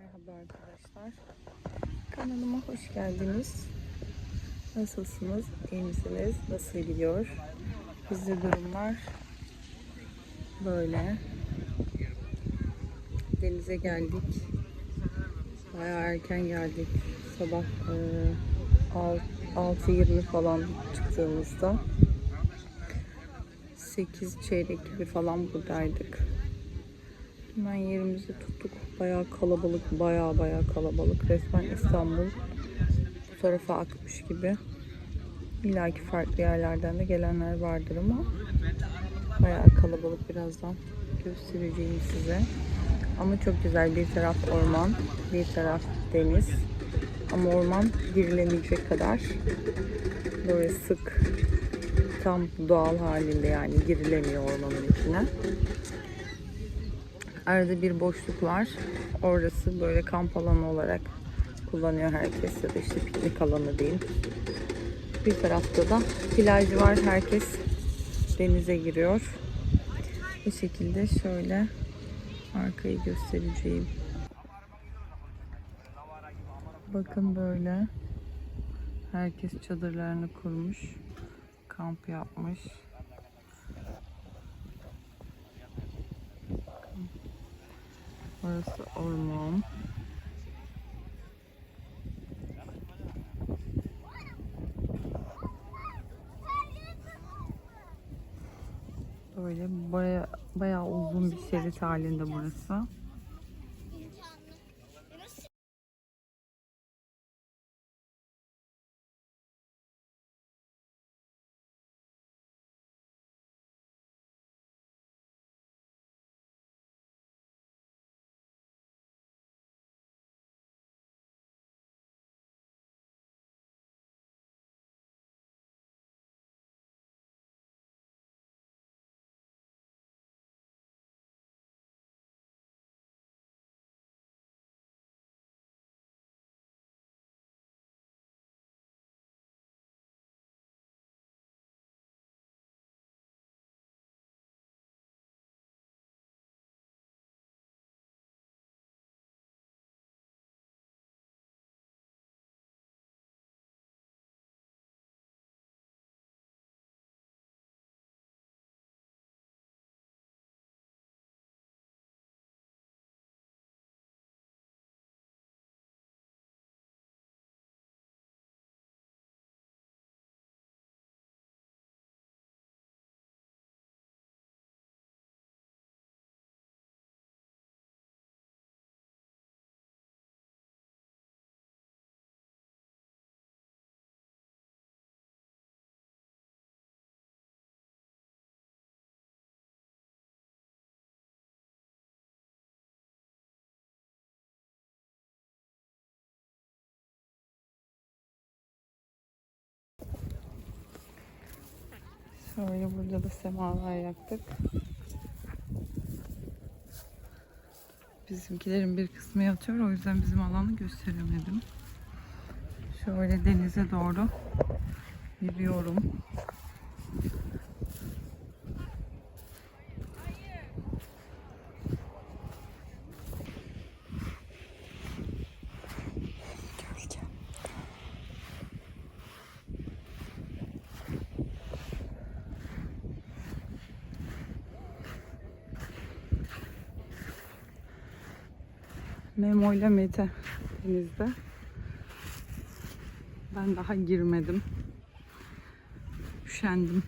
Merhaba arkadaşlar. Kanalıma hoş geldiniz. Nasılsınız? İyi misiniz? Nasıl gidiyor? Bizde durumlar böyle. Denize geldik. Bayağı erken geldik. Sabah e, 6.20 falan çıktığımızda 8 çeyrek gibi falan buradaydık. Hemen yerimizi tuttuk. Bayağı kalabalık, bayağı bayağı kalabalık. Resmen İstanbul bu tarafa akmış gibi. İlla farklı yerlerden de gelenler vardır ama bayağı kalabalık birazdan göstereceğim size. Ama çok güzel. Bir taraf orman, bir taraf deniz. Ama orman girilemeyecek kadar böyle sık tam doğal halinde yani girilemiyor ormanın içine. Arada bir boşluk var. Orası böyle kamp alanı olarak kullanıyor herkes ya da işte piknik alanı diyeyim. Bir tarafta da plaj var. Herkes denize giriyor. Bu şekilde şöyle arkayı göstereceğim. Bakın böyle. Herkes çadırlarını kurmuş. Kamp yapmış. Burası orman. Böyle baya bayağı uzun bir şerit halinde burası. Şöyle burada da semalar yaktık. Bizimkilerin bir kısmı yatıyor. O yüzden bizim alanı gösteremedim. Şöyle denize doğru yürüyorum. Memo ile Mete denizde. Ben daha girmedim. Üşendim.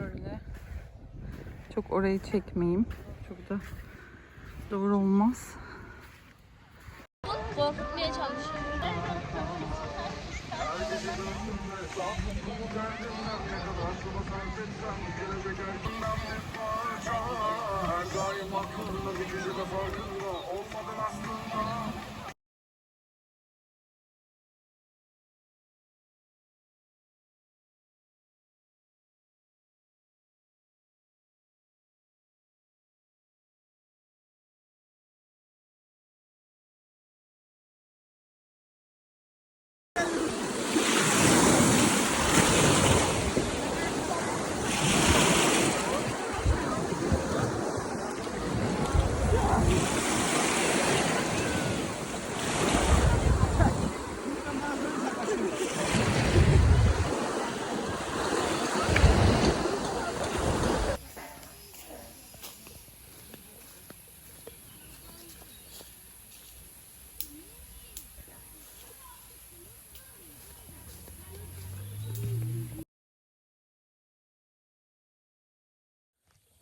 Böyle. Çok orayı çekmeyeyim. Çok da doğru olmaz. Korkutmaya çalışıyorum. Doymak olmadı gücü de farkında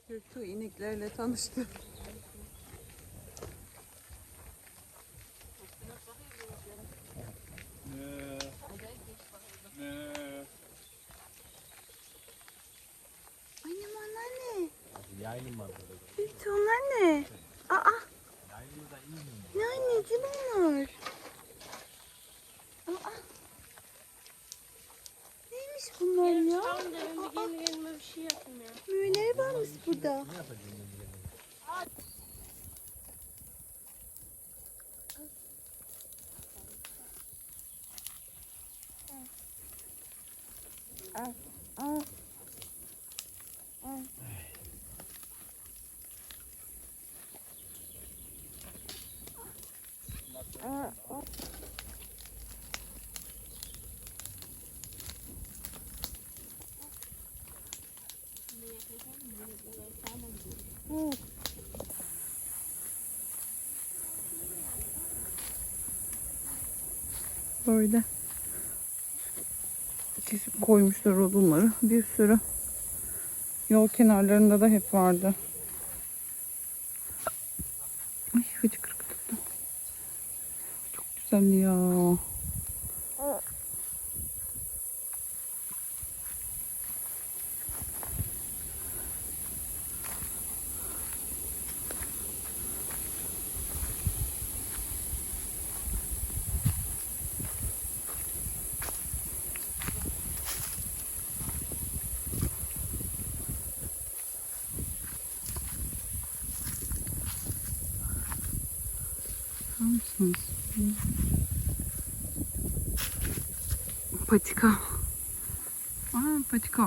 Göktuğ ineklerle tanıştı. Annem onlar ne? Yaylım var burada. Göktuğ onlar ne? Aa Yaylımda iyi mi? ne anneciğim onlar? Aa. Neymiş bunlar ya? Da önce kendi kendime bir şey yapayım ya. Neler varmış burada? Ne yapacağım ben bilemedim. Böyle. Kesip koymuşlar odunları. Bir sürü. Yol kenarlarında da hep vardı. Ay hıçkırık tuttu. Çok güzel ya. Bakar mısınız? Patika. Aa, patika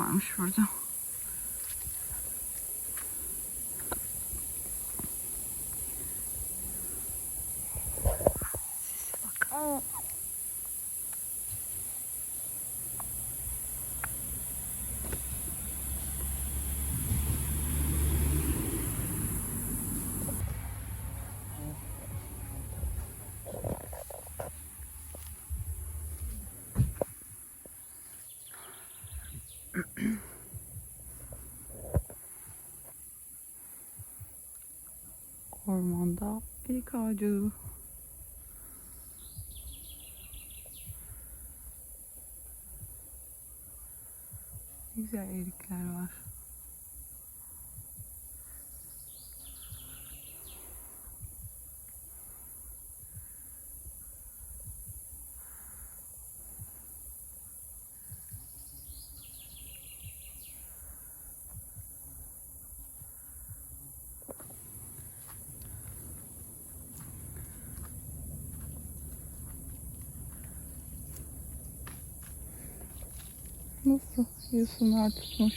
Ormanda erik ağacı. Güzel erikler var. Nasıl yosunlar tutmuş.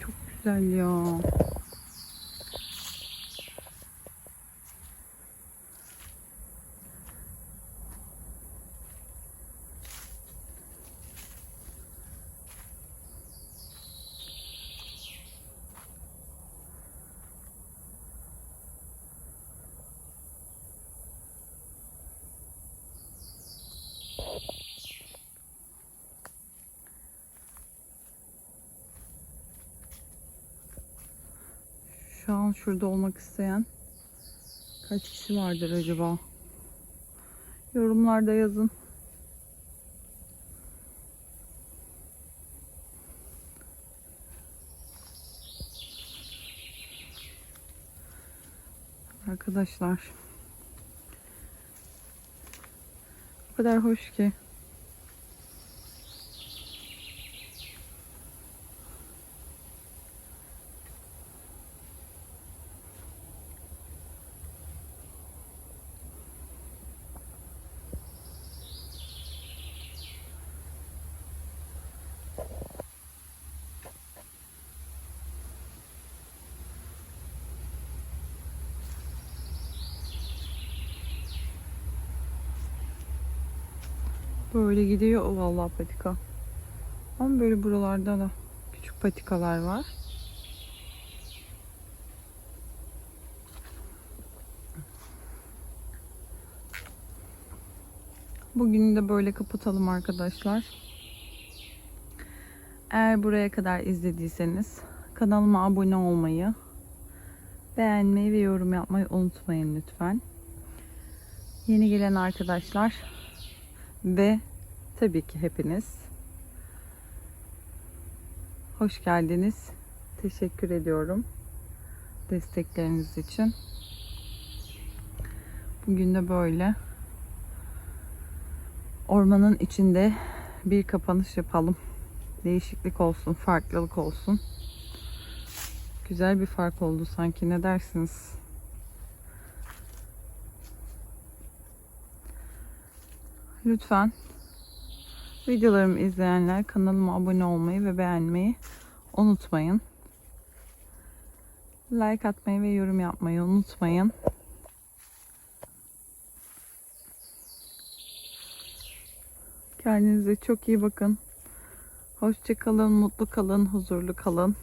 Çok güzel ya. Şu an şurada olmak isteyen kaç kişi vardır acaba? Yorumlarda yazın. Arkadaşlar. O kadar hoş ki. Böyle gidiyor vallahi patika. Ama böyle buralarda da küçük patikalar var. Bugünü de böyle kapatalım arkadaşlar. Eğer buraya kadar izlediyseniz kanalıma abone olmayı, beğenmeyi ve yorum yapmayı unutmayın lütfen. Yeni gelen arkadaşlar ve tabii ki hepiniz hoş geldiniz. Teşekkür ediyorum destekleriniz için. Bugün de böyle ormanın içinde bir kapanış yapalım. Değişiklik olsun, farklılık olsun. Güzel bir fark oldu sanki. Ne dersiniz? Lütfen videolarımı izleyenler kanalıma abone olmayı ve beğenmeyi unutmayın. Like atmayı ve yorum yapmayı unutmayın. Kendinize çok iyi bakın. Hoşça kalın, mutlu kalın, huzurlu kalın.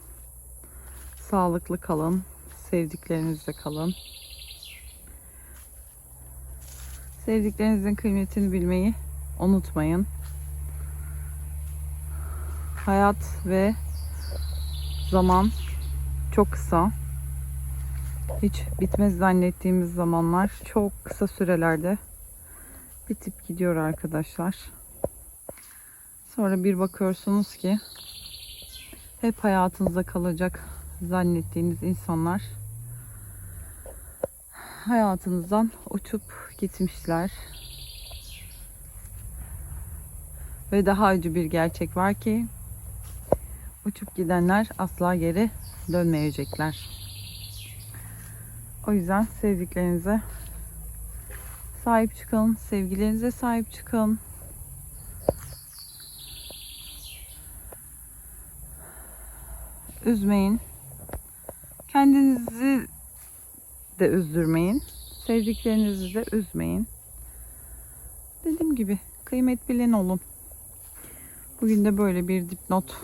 Sağlıklı kalın. Sevdiklerinizle kalın. Sevdiklerinizin kıymetini bilmeyi unutmayın. Hayat ve zaman çok kısa. Hiç bitmez zannettiğimiz zamanlar çok kısa sürelerde bitip gidiyor arkadaşlar. Sonra bir bakıyorsunuz ki hep hayatınızda kalacak zannettiğiniz insanlar hayatınızdan uçup gitmişler. Ve daha acı bir gerçek var ki uçup gidenler asla geri dönmeyecekler. O yüzden sevdiklerinize sahip çıkın, sevgilerinize sahip çıkın. Üzmeyin. Kendinizi de üzdürmeyin. Sevdiklerinizi de üzmeyin. Dediğim gibi kıymet bilen olun. Bugün de böyle bir dipnot.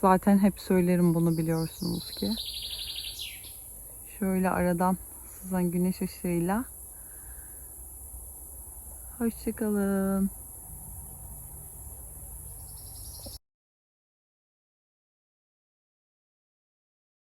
Zaten hep söylerim bunu biliyorsunuz ki. Şöyle aradan sızan güneş ışığıyla. Hoşçakalın.